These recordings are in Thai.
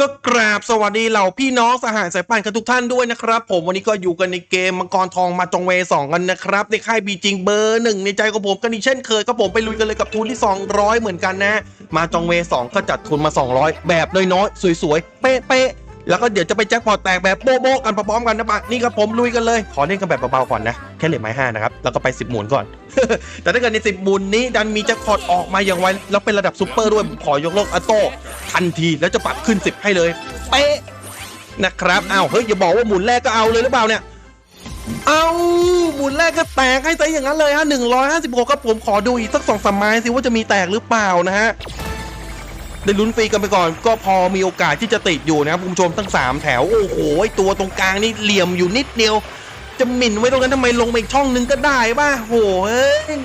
ก็กราบสวัสดีเหล่าพี่น้องสหายสายป่านกันทุกท่านด้วยนะครับ ผมวันนี้ก็อยู่กันในเกมมังกรทองมาจงเวสองกันนะครับในค่ายบีจิงเบอร์หนึ่งในใจของผมกันอีกเช่นเคยก็ผมไปลุยกันเลยกับทุนที่ 200 เหมือนกันนะ มาจงเวสองก็จัดทุนมา 200 แบบน้อยๆสวยๆ เป๊ะๆแล้วก็เดี๋ยวจะไปแจ็คพอตแตกแบบโบ๊ะๆกันพร้อมๆกันนะปะนี่ครับผมลุยกันเลย ขอเล่นกันแบบเบาๆก่อนนะ แค่เหรียญไม้ห้านะครับ แล้วก็ไป10หมุนก่อน แต่ถ้าเกิดใน10หมุนนี้ดันมีแจ็คพอตออกมาอย่างไว แล้วเป็นระดับซูเปอร์ด้วยผมขอยกเลิกออโต้ทันทีแล้วจะปรับขึ้น10ให้เลย เป๊ะนะครับอ้าวเฮ้ยอย่าบอกว่าหมุนแรกก็เอาเลยหรือเปล่าเนี่ยเอาหมุนแรกก็แตกให้ซะอย่างนั้นเลยฮะหนึ่งร้อยห้าสิบหกครับผมขอดูอีกสักสองสามไม้สิว่าจะมีแตกหรือเปล่านะฮะได้ลุ้นฟรีกันไปก่อน ก็พอมีโอกาสที่จะติดอยู่นะครับคุณผู้ชมทั้งสามแถว โอ้โหตัวตรงกลางนี่เหลี่ยมอยู่นิดเดียว จะหมิ่นไว้ตรงนั้นทำไมลงมาอีกช่องนึงก็ได้ป่ะโหเอ้ย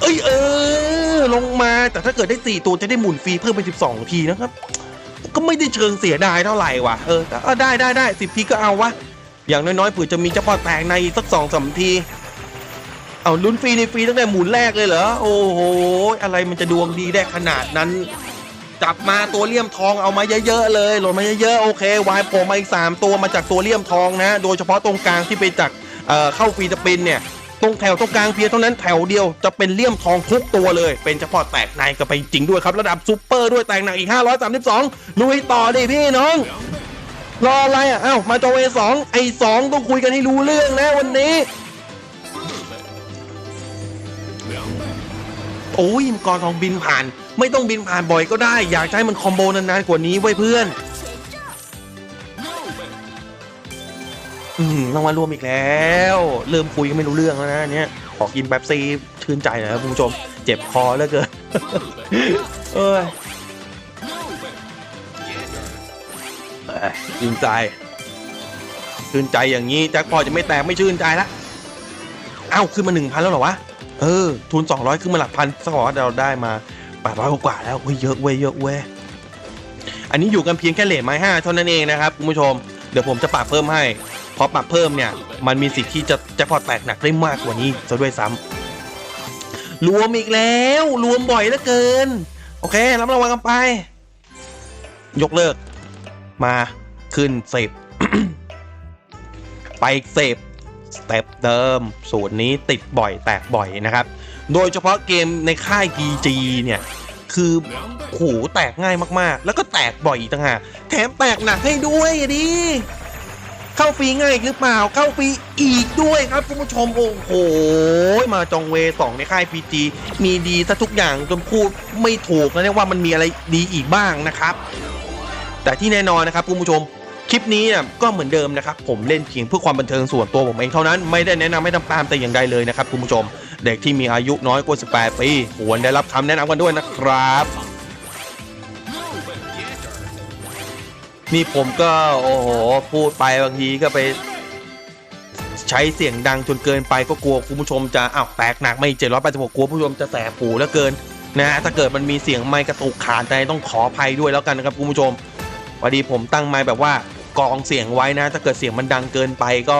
เอ้ยเออ ลงมาแต่ถ้าเกิดได้สี่ตัวจะได้หมุนฟรีเพิ่มไปสิบสองทีนะครับ ก็ไม่ได้เชิงเสียดายเท่าไหร่ว่ะเออแต่ก็ได้ได้ได้สิบทีก็เอาวะอย่างน้อยๆเผื่อจะมีเฉพาะแตกในสักสองสามทีเอาลุ้นฟรีในฟรีตั้งแต่หมุนแรกเลยเหรอโอ้โหอะไรมันจะดวงดีได้ขนาดนั้น จับมาตัวเลี่ยมทองเอามาเยอะๆเลยโหลดมาเยอะๆโอเควายโผล่มาอีกสามตัวมาจากตัวเลี่ยมทองนะ โดยเฉพาะตรงกลางที่ไปจากเเข้าฟรีสปินเนี่ยตรงแถวตรงกลางเพียงเท่านั้นแถวเดียวจะเป็นเลี่ยมทองทุกตัวเลย เป็นเฉพาะแตกในก็ไปจริงด้วยครับ ระดับซูเปอร์ด้วยแตกหนักอีก 532 ลุยต่อดิพี่น้อง รออะไรอะเอ้ามาจอเวสองไอ้สองต้องคุยกันให้รู้เรื่องนะวันนี้ โอ้ยมังกรทองบินผ่าน ไม่ต้องบินผ่านบ่อยก็ได้ อยากให้มันคอมโบนานๆกว่านี้ไว้เพื่อน อืมรางวัลรวมอีกแล้ว เริ่มคุยก็ไม่รู้เรื่องแล้วนะเนี้ยขอกินแป๊บซีชื่นใจหน่อยครับคุณผู้ชม เจ็บคอเหลือเกินเอ้ยชื่นใจ ชื่นใจอย่างนี้แจ็คพอตจะไม่แตกไม่ชื่นใจละเอ้าขึ้นมาหนึ่งพันแล้วเหรอวะ เออ ทุน 200 ขึ้นมาหลักพันสกอร์เราได้มา 800 กว่าแล้วเฮ้ยเยอะเว้ยเยอะเว้ยอันนี้อยู่กันเพียงแค่เหรียญไม้ห้าเท่านั้นเองนะครับคุณผู้ชมเดี๋ยวผมจะปรับเพิ่มให้พอปรับเพิ่มเนี่ย มันมีสิทธิ์ที่จะจ็คพอแตกหนักได้มากกว่านี้ซะด้วยซ้ำรวมอีกแล้ว รวมบ่อยเหลือเกิน โอเครับรางวัลกันไป ยกเลิก มาขึ้นเสพไปเสพ สเต็ปเดิม สูตรนี้ติดบ่อยแตกบ่อยนะครับ โดยเฉพาะเกมในค่าย PG เนี่ย คือโหแตกง่ายมากๆ แล้วก็แตกบ่อยต่างหากแถมแตกหนักให้ด้วยดิ เข้าฟรีง่ายหรือเปล่า เข้าฟรีอีกด้วยครับคุณผู้ชม โอ้โห มาจองเวสองในค่าย PG มีดีซะทุกอย่างจนพูดไม่ถูกนะเนี่ยว่ามันมีอะไรดีอีกบ้างนะครับ แต่ที่แน่นอนนะครับคุณผู้ชม ลิปนี้เนี่ยก็เหมือนเดิมนะครับ ผมเล่นเพียงเพื่อความบันเทิงส่วนตัวผมเองเท่านั้นไม่ได้แนะนำให้ทำตามแต่อย่างใดเลยนะครับคุณผู้ชม เด็กที่มีอายุน้อยกว่า 18 ปีควรได้รับคำแนะนำกันด้วยนะครับนี่ผมก็โอ้โหพูดไปบางทีก็ไป ใช้เสียงดังจนเกินไปก็กลัวคุณผู้ชมจะอ้าวแตกหนักไม่เจ็ดร้อยแปดสิบหกกลัวผู้ชมจะแสบหูแล้วเกินนะฮะถ้าเกิดมันมีเสียงไมค์กระตุกขาดใจต้องขออภัยด้วยแล้วกันนะครับคุณผู้ชมพอดีผมตั้งไมค์แบบว่า กองเสียงไว้นะ ถ้าเกิดเสียงมันดังเกินไปก็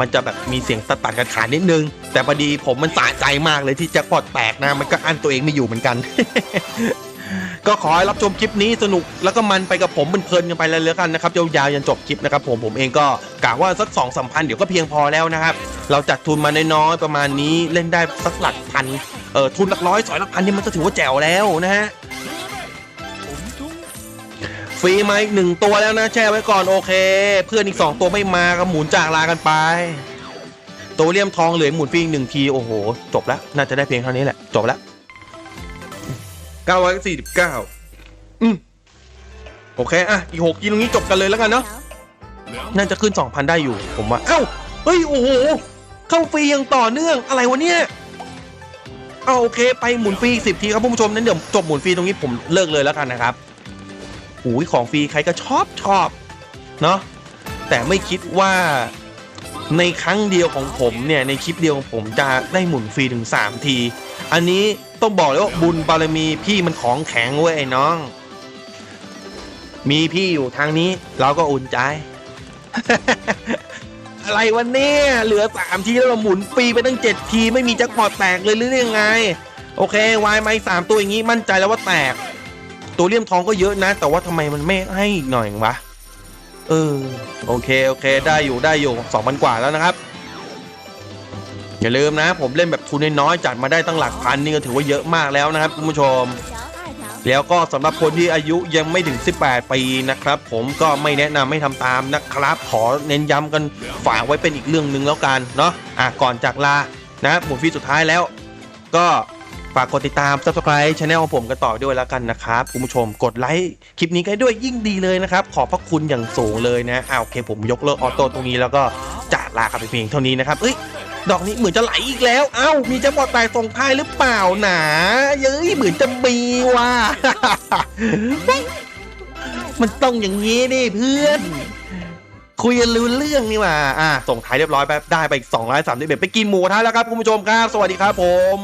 มันจะแบบมีเสียงตัดตัดๆขาดนิดนึง แต่พอดีผมมันสะใจมากเลยที่แจ็คพอตแตกนะ มันก็อั้นตัวเองไม่อยู่เหมือนกัน ก็ขอให้รับชมคลิปนี้สนุกแล้วก็มันไปกับผมเพลินๆกันไปเลยแล้วกันนะครับยาวๆยันจบคลิปนะครับผมผมเองก็กะว่าสักสองสามพันเดี๋ยวก็เพียงพอแล้วนะครับ เราจัดทุนมาน้อยๆประมาณนี้เล่นได้สักหลักพันเออทุนหลักร้อยสอยหลักพันนี่มันก็ถือว่าแจ๋วแล้วนะฮะ ฟรีมาอีกหนึ่งตัวแล้วนะแช่ไว้ก่อนโอเค เพื่อนอีกสองตัวไม่มาก็หมุนจากลากันไป ตัวเลี่ยมทองเหลือหมุนฟรีอีกหนึ่งทีโอ้โห จบแล้ว น่าจะได้เพียงเท่านี้แหละ จบแล้ว949อืมโอเคอะอีกหกทีตรงนี้จบกันเลยแล้วกันเนาะน่าจะขึ้น 2,000 ได้อยู่ผมว่าเอ้าเฮ้ยโอ้โหเข้าฟรีอย่างต่อเนื่องอะไรวะเนี่ยเอาโอเค ไปหมุนฟรีอีกสิบทีครับผู้ชมนั้นเดี๋ยวจบหมุนฟรีตรงนี้ผมเลิกเลยแล้วกันนะครับโอ้ยของฟรีใครก็ชอบชอบเนาะแต่ไม่คิดว่าในครั้งเดียวของผมเนี่ยในคลิปเดียวของผมจะได้หมุนฟรีถึง 3 ที อันนี้ต้องบอกเลยว่าบุญบารมีพี่มันของแข็งเว้ยไอ้น้อง มีพี่อยู่ทางนี้เราก็อุ่นใจ อะไรวันนี้เหลือสามทีแล้วเราหมุนฟรีไปตั้งเจ็ดที ไม่มีแจ็คพอตแตกเลยหรือยังไง โอเควายไม้สามตัวอย่างนี้มั่นใจแล้วว่าแตก ตัวเลี่ยมทองก็เยอะนะ แต่ว่าทำไมมันไม่ให้อีกหน่อยวะ เออ โอเค โอเค ได้อยู่ได้อยู่สองพันกว่าแล้วนะครับ อย่าลืมนะ ผมเล่นแบบทุนน้อยๆจัดมาได้ตั้งหลักพันนี่ก็ถือว่าเยอะมากแล้วนะครับคุณผู้ชม แล้วก็สำหรับคนที่อายุยังไม่ถึง 18 ปีนะครับ ผมก็ไม่แนะนำให้ทำตามนะครับ ขอเน้นย้ำกันฝากไว้เป็นอีกเรื่องหนึ่งแล้วกันเนาะ อะก่อนจากลานะหมดฟีสุดท้ายแล้ว ก็ ฝากกดติดตาม subscribe channel ของผมกันต่อด้วยแล้วกันนะครับคุณผู้ชมกดไลค์คลิปนี้กันด้วยยิ่งดีเลยนะครับ ขอบพระคุณอย่างสูงเลยนะอ่าโอเคผมยกเลิกออโต้ตรงนี้แล้วก็จากลากันไปเพียงเท่านี้นะครับเอ้ยดอกนี้เหมือนจะไหลอีกแล้ว เอ้า มีจะบอดตายส่งท้ายหรือเปล่าหนาเย้ยเหมือนจะมีว่ะ มันต้องอย่างนี้ดิเพื่อน คุยกันรู้เรื่องนี่ว่าอะส่งท้ายเรียบร้อยไปได้ไปอีก2 3 1ไปกินหมูกระทะแล้วครับคุณผู้ชมครับ สวัสดีครับผม